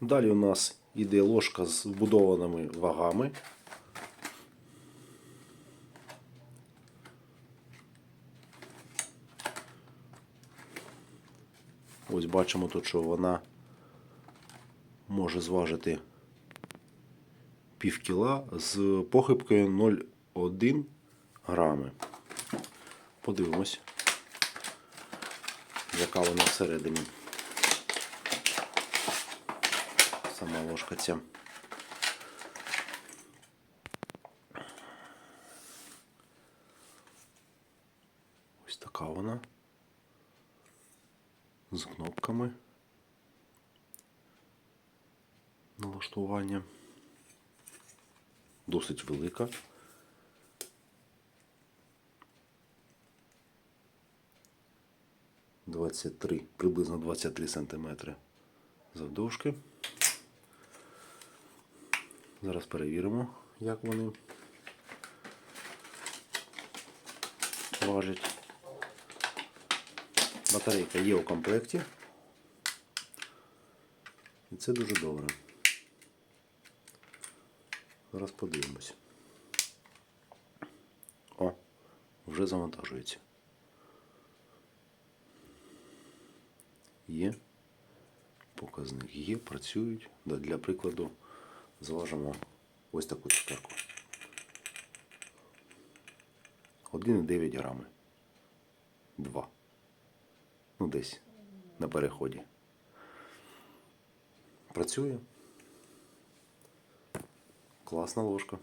Далі у нас іде ложка з вбудованими вагами. Ось бачимо тут, що вона може зважити пів кіла з похибкою 0,1 грами. Подивимось, яка вона всередині. Сама ложка. Ось така вона. З кнопками налаштування. Досить велика. Двадцять три, приблизно 23 сантиметри завдовжки. Зараз перевіримо, як вони важать. Батарейка є у комплекті. І це дуже добре. Зараз подивимось. О, вже завантажується. Є. Показник є, працюють. Для прикладу зважимо ось таку цукерку. 1,9 грами. 2. Ну, десь на переході. Працює. Класна ложка.